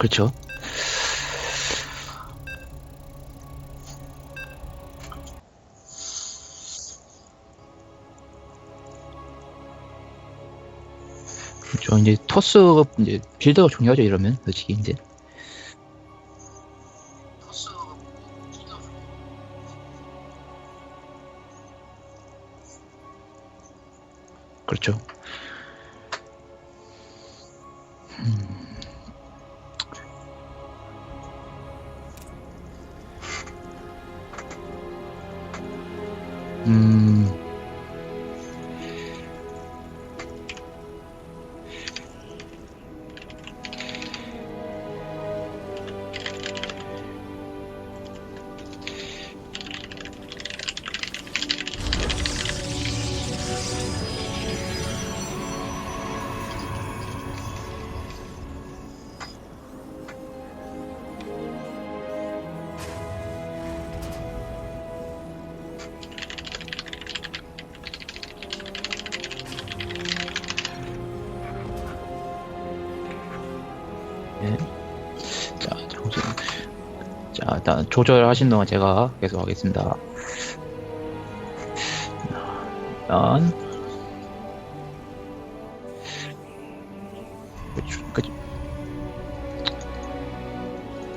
그렇죠. 그렇죠. 이제 토스 이제 빌드가 중요하죠 이러면 솔직히 이제. 그렇죠. 음. 일단 조절하신 동안 제가 계속 하겠습니다. 일단 그쵸.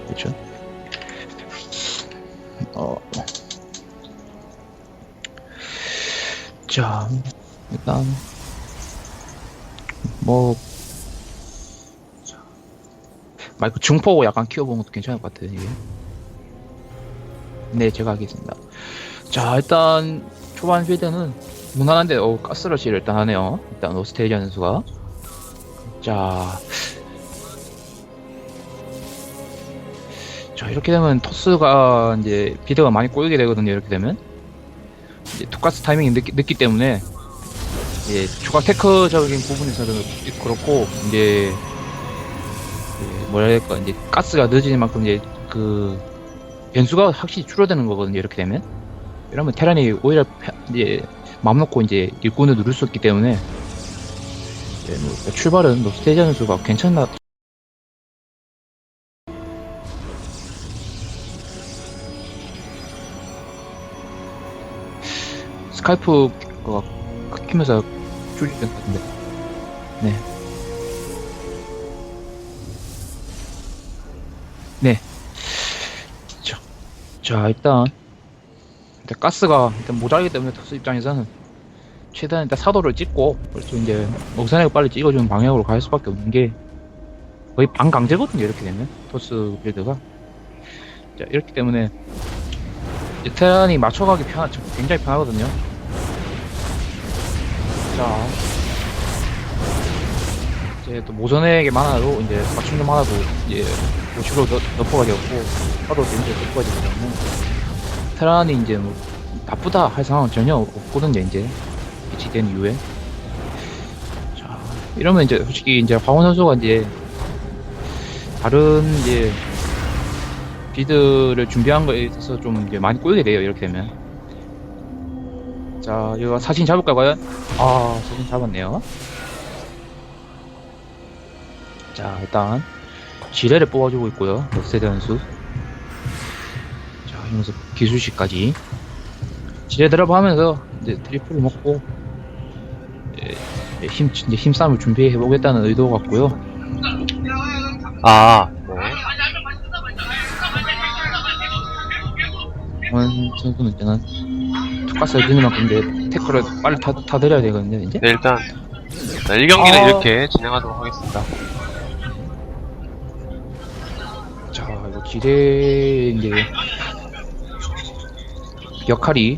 그쵸. 어. 자, 일단 뭐 마이크 중포 약간 키워보는 것도 괜찮을 것 같아요, 이게. 네, 제가 하겠습니다. 자, 일단, 초반 필드는 무난한데, 어, 가스러시를 일단 하네요. 일단, 오스테이지 선수가. 자. 자, 이렇게 되면 토스가 이제 비드가 많이 꼬이게 되거든요, 이렇게 되면. 이제 투가스 타이밍이 늦기, 늦기 때문에, 예, 추가 테크적인 부분에서도 그렇고, 이제, 그 뭐랄까 이제 가스가 늦어지는 만큼 이제 그 변수가 확실히 줄어드는 거거든요 이렇게 되면. 이러면 테란이 오히려 펴- 이제 마음 놓고 이제 일꾼을 누를 수 있기 때문에 이제 뭐 출발은 노스테이지 선수가 괜찮나. 스카이프가 키면서 줄일 것 같은데. 네. 네. 자, 자 일단 일단 가스가 일단 모자라기 때문에 토스 입장에서는 최대한 일단 사도를 찍고 그래서 이제 옥산에 빨리 찍어주는 방향으로 갈 수밖에 없는 게 거의 반강제거든요 이렇게 되면. 토스 빌드가. 자 이렇기 때문에 테란이 맞춰가기 편 굉장히 편하거든요. 자 이제 또 모선에게 많아도 이제 맞춤 좀 하나도 이제 우측으로 너- 너프가 되었고 하도 이제 너프가 되기 때문에 테란이 이제 뭐 나쁘다 할 상황은 전혀 없거든요 이제. 배치된 이후에. 자 이러면 이제 솔직히 이제 황원 선수가 이제 다른 이제 비드를 준비한 거에 있어서 좀 이제 많이 꼬이게 돼요 이렇게 되면. 자 이거 사진 잡을까 과연? 아 사진 잡았네요 자 일단 지뢰를 뽑아주고 있고요 럭세대 선수 자 이러면서 기술식까지 지뢰 드랍하면서 이제 트리플을 먹고 예, 예, 힘 이제 힘싸움을 준비해 보겠다는 의도 같고요 아, 네. 원 선수는 이제는 투가스 해주는 만큼 이제 태클을 빨리 타, 타드려야 되거든요 이제 네, 일단, 자, 1경기는 아. 이렇게 진행하도록 하겠습니다. 지뢰 이제 역할이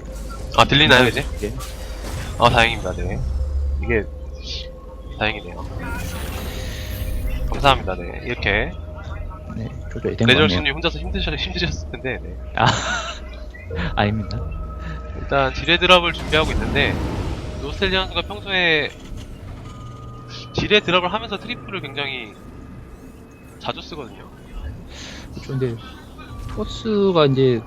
아, 들리나요, 이제? 이제 아, 다행입니다, 네. 이게, 다행이네요. 감사합니다, 네. 이렇게, 네 조절이 된 거네요 레저스님 혼자서 힘드셨, 힘드셨을 텐데, 네. 아 아닙니다 일단, 지뢰 드랍을 준비하고 있는데, 노스텔리 선수가 평소에, 지뢰 드랍을 하면서 트리플을 굉장히 자주 쓰거든요. 그렇죠 근데 토스가 이제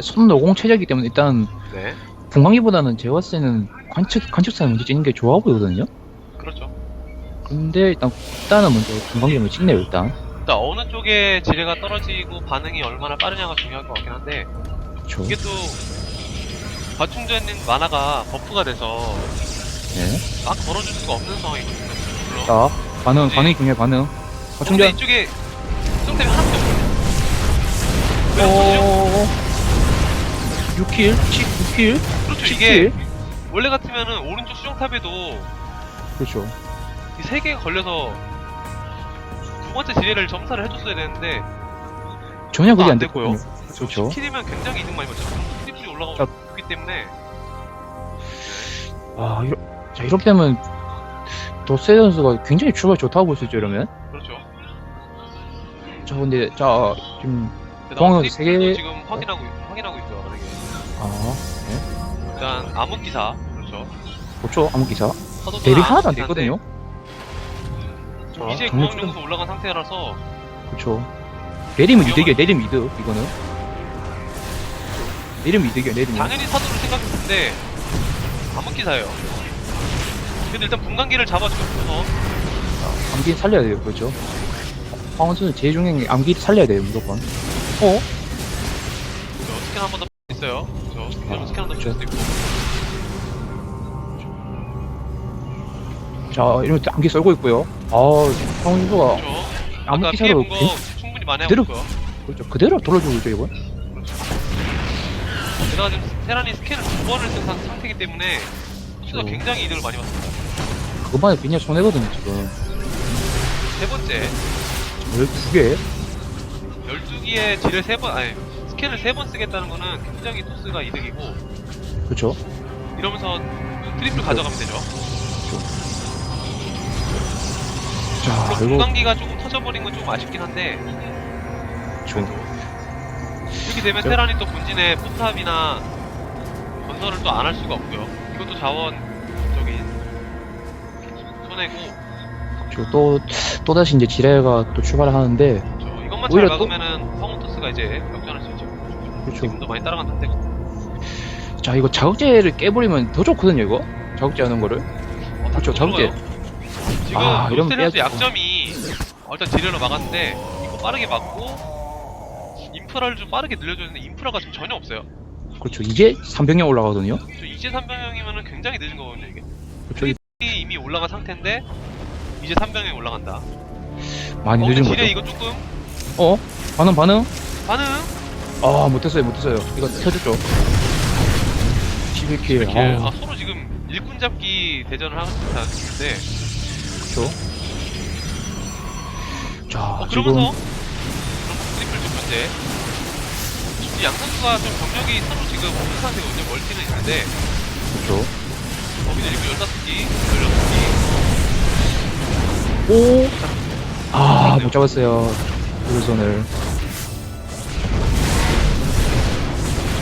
손 노공 체제이기 때문에 일단 네. 분광기보다는 제가 봤을 때는 관측 관측사를 먼저 찍는 게 좋아 보이거든요 그렇죠. 근데 일단 일단은 먼저 분광기 먼저 찍네요 일단 일단 어느 쪽에 지뢰가 떨어지고 반응이 얼마나 빠르냐가 중요할 것 같긴 한데 그쵸. 이게 또 과충전인 만화가 버프가 돼서 네. 막 걸어줄 수가 없는 상황이거든요. 물론. 자, 반응, 네. 반응이 중요해, 반응. 어, 근데 과충전. 이쪽에 어, 그래서 오, 6킬? 6킬? 그렇죠. 이게 10킬? 원래 같으면은 오른쪽 수정탑에도 그렇죠. 이 세 개가 걸려서 두 번째 지뢰를 점사를 해줬어야 되는데 전혀 그게 안안 됐고요. 그렇죠. 10킬이면 굉장히 이득 많이 받죠. 자. 있기 때문에 아, 이러, 자, 이렇게 되면 도세 선수가 굉장히 출발 좋다고 볼 수 있죠, 이러면. 그렇죠. 자, 근데, 자, 지금, 공항은 트리플도 세 개- 지금 확인하고 확인하고 있고요. 만약에 아, 일단 암흑 기사 그렇죠. 그렇죠. 암흑기사. 사도는 대비 암흑 하나도 안 기사인데 됐거든요. 자, 이제 정말 공항 연구소 올라간 상태라서 그렇죠. 내리면 이득이야, 내리면 이득, 이거는. 내리면 이득이야, 내리면. 당연히 사도를 생각했는데 암흑 기사예요. 근데 일단 분간기를 잡아주면서 암기 살려야 돼요, 그렇죠. 황원수는 제일 중요한 게 암기 살려야 돼요, 무조건. 어? 저 스캔 한 번 더 있어요. 저 이러면 스캔 한번 더 그렇죠. 수도 있고. 자, 이러면 암기 썰고 있고요. 아, 황원수가 그렇죠. 피해 본거 충분히 많이 하고 그대로- 있고요. 그렇죠. 그대로 돌려주고 있죠, 이건. 게다가 지금 테란이 스캔을 두 번을 쓴 상- 상태이기 때문에 수가 그렇죠. 굉장히 이득을 많이 받습니다. 그것만에 그냥 손해거든요, 지금. 세 번째, 12개. 12기의 지를 세 번, 아니, 스캔을 세번 쓰겠다는 거는 굉장히 토스가 이득이고, 그렇죠. 이러면서 트리플 가져가면 되죠. 자, 물론 이거, 공간기가 조금 터져버린 건 조금 아쉽긴 한데, 좀. 이렇게 되면 저- 테란이 또 본진의 포탑이나 건설을 또 안 할 수가 없고요. 이것도 자원, 저기, 손해고, 저 또, 또다시 이제 지뢰가 또 출발을 하는데, 저 이것만 잘 오히려 또- 막으면은 황혼토스가 이제 역전할 수 있죠. 그렇죠. 지금도 많이 따라간 상태고. 자, 이거 자극제를 깨버리면 더 좋거든요, 이거? 자극제 하는 거를. 어, 그렇죠. 자극제. 지금 아, 이러면 빼야죠. 약점이 어, 일단 지뢰로 막았는데 이거 빠르게 막고 인프라를 좀 빠르게 늘려줬는데 인프라가 지금 전혀 없어요. 그렇죠. 이제 3병력 올라가거든요. 저 이제 3병형이면은 굉장히 늦은 거거든요 이게. 그렇죠. 이- 이미 올라간 상태인데 이제 3병형이 올라간다. 많이 어, 늦은 근데 거죠. 지뢰 이거 조금 어? 반응, 반응? 반응? 아, 못했어요, 못했어요. 이거 켜졌죠. 11킬. 이렇게 아, 아, 서로 지금 일꾼 잡기 대전을 하고 있는데 그렇죠. 자, 어, 지금. 그러면서 트리플 좀 현재 이양 선수가 좀 병력이 서로 지금 없는 상태거든요. 멀티는 있는데 그렇죠. 거기는 일부 15기, 16기 오! 아, 못 잡았어요. 우선을.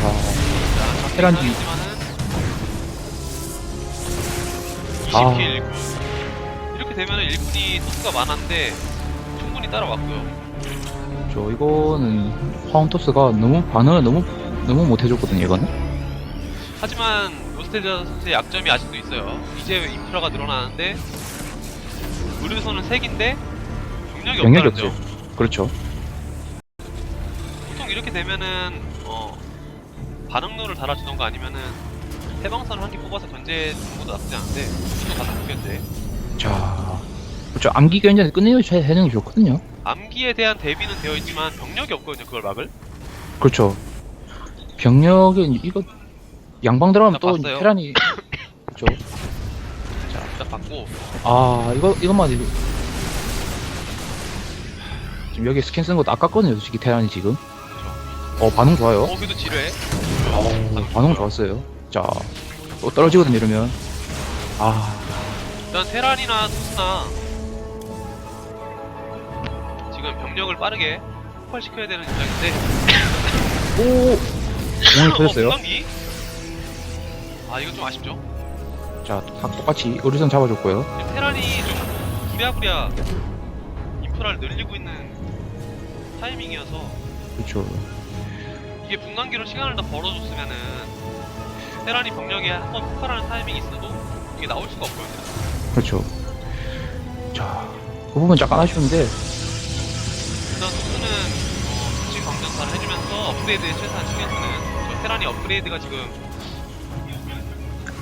자, 테란지. 아. 20킬 일꾼. 이렇게 되면 일꾼이 토스가 많았는데 충분히 따라왔고요. 저 이거는 파운토스가 너무 반응을 너무 너무 못 해줬거든요 이거는 하지만 로스텔자 선수의 약점이 아직도 있어요. 이제 인프라가 늘어나는데 3기인데 병력이 병력이 없다는 없지 점. 그렇죠 보통 이렇게 되면은 어, 반응로를 달아주던가 아니면은 해방선을 한 개 뽑아서 견제 주는 것도 나쁘지 않은데 보통 가서 견제. 자 그렇죠 암기 견제는 끝내줘야 해는 게 좋거든요 암기에 대한 대비는 되어 있지만 병력이 없거든요. 그걸 막을. 그렇죠 병력은 이거 양방 들어가면 나또 봤어요. 테란이 그렇죠 자, 일단 받고 아 이거 이것만 이거 지금 여기 스캔 쓴 것도 아깝거든요 솔직히 테란이 지금 어 반응 좋아요 어, 그래도 지뢰. 어, 반응 좋았어요 자 또 떨어지거든요 이러면 아 일단 테란이나 토스나 지금 병력을 빠르게 폭발시켜야 되는 입장인데 오! 공이 터졌어요. 어? 아 이거 좀 아쉽죠? 자, 다 똑같이 의료선 잡아줬고요. 테란이 좀 부랴부랴 인프라를 늘리고 있는 타이밍이어서 그렇죠. 이게 분광기로 시간을 더 벌어줬으면은 테란이 병력에 한번 폭발하는 타이밍이 있어도 이게 나올 수가 없거든요 그렇죠. 자, 그 부분 잠깐 아쉬운데, 일단 토스는 어, 수치 광전사를 해주면서 업그레이드에 최대한 신경 쓰는 저 테란이 업그레이드가 지금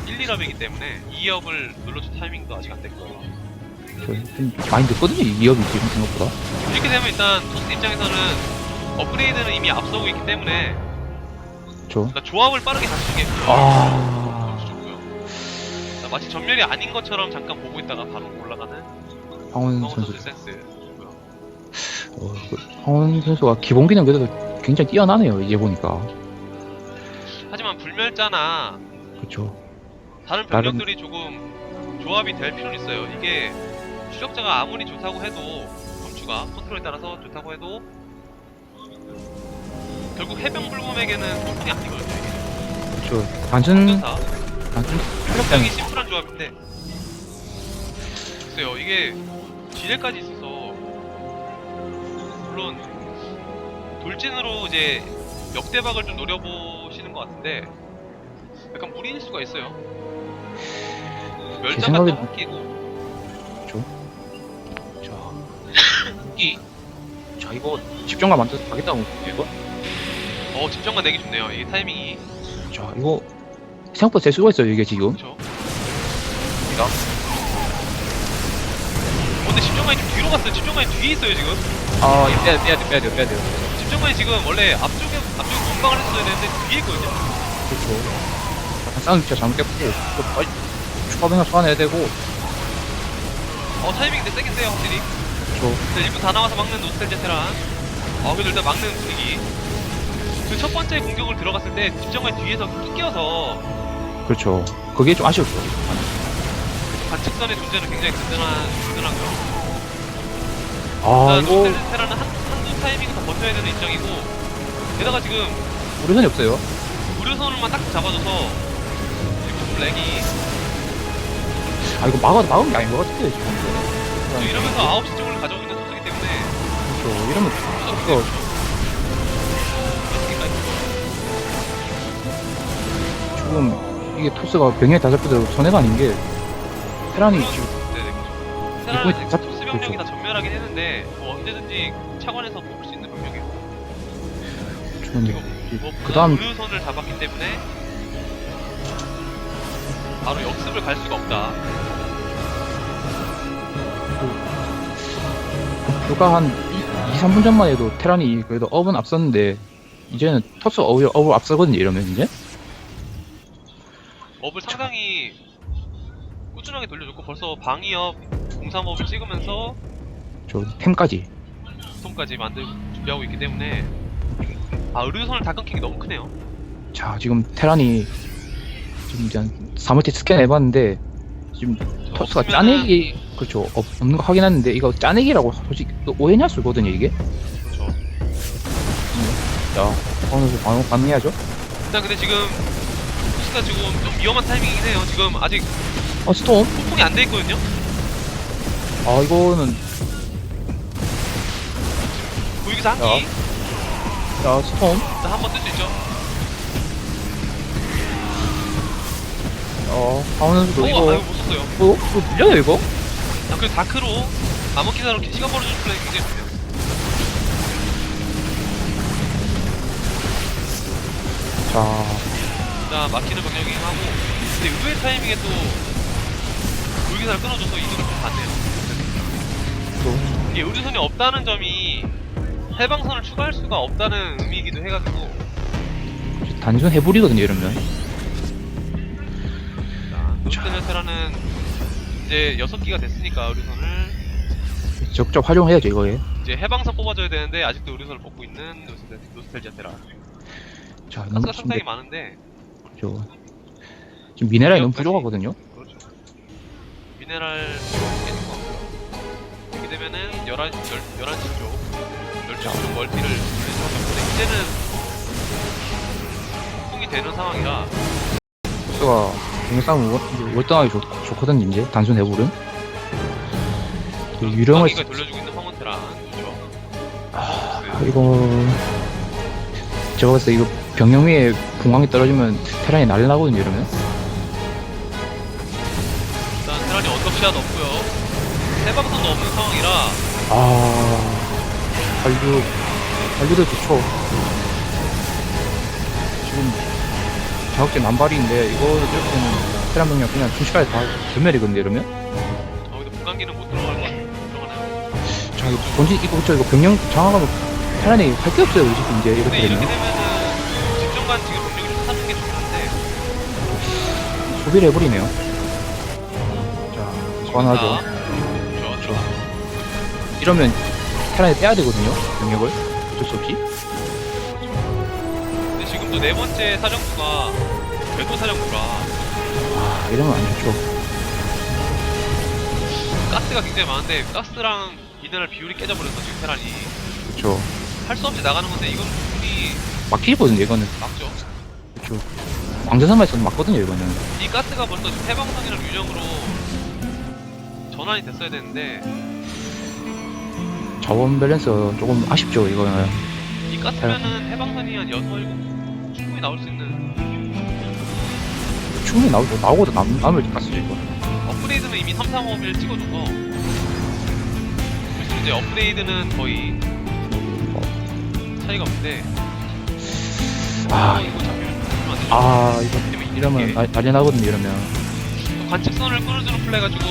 1, 2업이기 때문에 2업을 눌러줄 타이밍도 아직 안 됐고요. 좀 많이 늦거든요, 이 기업이 지금 생각보다. 이렇게 되면 일단 토스 입장에서는 업그레이드는 이미 앞서고 있기 때문에 그렇죠. 그러니까 조합을 빠르게 게 아. 자, 마치 전멸이 아닌 것처럼 잠깐 보고 있다가 바로 올라가는 황원 선수. 선수 센스 좋고요. 어, 그 황원 선수가 기본기는 그래도 굉장히 뛰어나네요, 이제 보니까. 하지만 불멸자나 그렇죠. 다른 다른- 병력들이 조금 조합이 될 필요는 있어요. 이게 추적자가 아무리 좋다고 해도 검추가 컨트롤에 따라서 좋다고 해도 결국 해병 불곰에게는 소통이 아니거든요. 이게 그렇죠. 단순, 전사 단순 굉장히 출력자는 심플한 조합인데 글쎄요 이게 지뢰까지 있어서 물론 돌진으로 이제 역대박을 좀 노려보시는 것 같은데 약간 무리일 수가 있어요 멸자가 생각엔- 또 끼고 이, 자, 이거 집중감 만들어서 가겠다고, 이거? 어 집정관 내기 좋네요. 이게 타이밍이. 자, 이거, 생각보다 될 수가 있어요, 이게 지금. 그렇죠 어, 근데 집정관이 좀 뒤로 갔어요. 집정관이 뒤에 있어요 지금. 아, 이거 빼야, 빼야 돼, 빼야 돼, 빼야 돼요. 집정관이 지금 원래 앞쪽에 앞쪽에 몸방을 했어야 되는데 뒤에 있거든요. 그렇죠. 약간 싸움 위치가 잘못됐고, 또 빨리 추가 병력 소환해야 되고, 어 타이밍 근데 세긴 세요 확실히 자, 일부 다 나와서 막는 노스텔 제테란 어 그래도 일단 막는 분위기 그 첫 번째 공격을 들어갔을 때 집정관 뒤에서 끼껴서 그렇죠. 그게 좀 아쉬웠죠. 관측선의 존재는 굉장히 든든한 든든하고요 아, 이거, 노스텔 제테란은 한, 한두 타이밍은 더 버텨야 되는 입장이고 게다가 지금 우려선이 없어요. 무료선을만 딱 잡아줘서 지금 렉이 아, 이거 막아도 막은 게 아닌 것 같아요, 지금. 또 이러면서 9시 쪽을 가져오고 있는 소속이기 때문에. 그렇죠. 이러면, 어, 어떻게까지. 지금, 이게 토스가 병에 다 잡혀도 손해가 아닌 게, 테란이 지금, 네네 이거에 테란은 잡- 토스 병력이. 다 전멸하긴 했는데 뭐 언제든지 차관에서 뽑을 수 있는 병력이에요. 지금, 뭐 그 다음, 의료선을 잡았기 때문에 바로 역습을 갈 수가 없다. 불과 한 2, 3분 전만 해도 테란이 그래도 업은 앞섰는데, 이제는 토스 업을, 업을 앞서거든요, 이러면 이제. 업을 상당히 꾸준하게 돌려줬고 벌써 방위업, 공삼업을 찍으면서 저 템까지. 스톰까지 만들고 준비하고 있기 때문에 아 의료선을 다 끊긴 게 너무 크네요. 자, 지금 테란이, 지금 이제 한 3월째 스캔 해봤는데, 지금 토스가 짜내기, 그렇죠. 없, 없는 거 확인했는데, 이거 짜내기라고 솔직히 또 오해할 수 있거든요, 이게. 그렇죠. 자, 어느 정도 반응, 반응해야죠. 일단 근데 지금 토스가 지금 좀 위험한 타이밍이긴 해요. 지금 아직 어, 스톰? 폭풍이 안 돼 있거든요. 아, 이거는, 보이기사 한기 야. 자, 스톰. 일단 한번 뜰 수 있죠. 어, 하원 선수도 어, 이거, 아유 못 썼어요. 어, 이거 밀려요, 이거? 아, 그리고 다크로 암흑기사로 시간 벌어주는 플레이 굉장히 좋네요. 자, 자, 막히는 병력이긴 하고, 근데 의외의 타이밍에 또, 의기사를 끊어줘서 이득을 좀 봤네요. 또, 이게 의료선이 없다는 점이, 해방선을 추가할 수가 없다는 의미이기도 해가지고, 단순 해불이거든요, 이러면. 자, 노스텔레테라는 이제 6기가 됐으니까 의료선을, 적적 활용해야죠, 이거에. 이제 해방선 뽑아줘야 되는데, 아직도 의료선을 뽑고 있는 노스텔, 노스텔 제테라. 자, 너무 가스가 상당히 지금, 많은데, 그렇죠. 지금 미네랄이 너무 여기까지. 부족하거든요. 그렇죠. 미네랄 것 같고요. 이렇게 되면은 11, 11시 쪽, 12시 쪽 멀티를 수밖에 없는데, 이제는 풍이 되는 상황이라, 토스가 월- 이제 월등하게 좋, 좋거든요, 이제. 단순 해불은. 그 유령을, 가 돌려주고 있는 황원테란. 그렇죠. 아, 이거, 제가 봤을 때 이거 병영 위에 공항이 떨어지면 테란이 난리 나거든요, 이러면. 일단 테란이 언덕시야도 없고요. 해방선도 없는 상황이라, 아, 관류, 관류도 좋죠. 지금 자극제 남발인데, 이거 이렇게 되면 테란 병력 그냥 순식간에 다 전멸이거든요, 이러면? 저기도 분간기는 못 들어갈 것 같아요. 들어가나요? 자, 이거 본진, 이거 그쵸, 이거 병력 장악하면 테란이 할 게 없어요, 지금 이제 이렇게 근데 이렇게 되면. 되면은 집중관 지금 병력이 좀 사는 게 좋긴 한데 소비를 해버리네요. 자, 소환하죠. 그렇죠. 좋아. 이러면 테란이 떼야 되거든요, 병력을. 어쩔 수 없이. 지금도 네 번째 사령부가 궤도 사령부라 아, 이러면 안 좋죠. 가스가 굉장히 많은데 가스랑 미네랄 비율이 깨져버렸어 지금 테란이 그쵸. 할 수 없이 나가는 건데 이건 충분히 막히거든요, 이거는. 막죠. 그쵸. 광대산마에서는 맞거든요, 이거는. 이 가스가 벌써 지금 해방선이랑 유령으로 전환이 됐어야 되는데 자원 밸런스 조금 아쉽죠, 이거는. 이 가스면은 해방선이 한 6, 7 충분히 나올 수 있는 충분히 나오고, 나오고도 남, 남을 가스죠, 이거. 업그레이드는 이미 3, 3, 5를 찍어줘서 그래서 이제 업그레이드는 거의 차이가 없는데 아, 어, 이거 잡히면 잡히면 안 되죠 아, 이거, 때문에 이러면 이게 나- 난리 나거든요, 이러면. 관측선을 끊어주는 플레이가 조금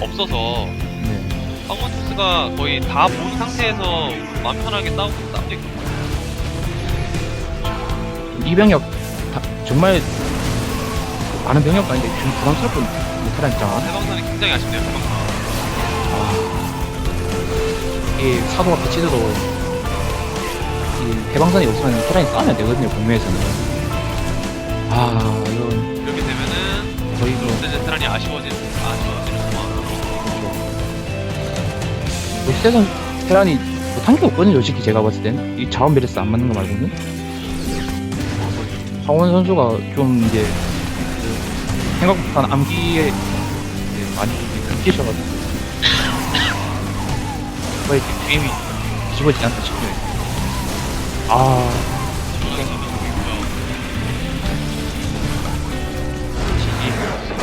없어서 네. 황원투스가 거의 다 본 상태에서 마음 편하게 싸우고 싸우고 있거든요 이 병력, 다, 정말, 많은 병력 가는데 좀 부담스럽군, 테란 입장은. 해방선이 굉장히 아쉽네요 해방선 이 사도가 배치돼도, 이 해방선이 없으면 테란이 싸우면 되거든요, 국내에서는. 아, 이건 이렇게 되면은 거의 뭐, 롯데 테란이 아쉬워지는 아쉬워지는 상황 롯데선 테란이 못한 게 없거든요, 솔직히 제가 봤을 땐. 이 자원 밸런스 안 맞는 거 말고는. 황원 선수가 좀 이제, 그 생각보다 암기에 이제 많이 긁히셔가지고. 거의 게임이 뒤집어지지 않다 싶네요. 아,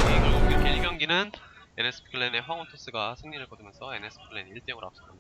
결국 이렇게 1경기는 NS 플랜의 황원토스가 승리를 거두면서 NS 플랜 1대0으로 앞서갑니다.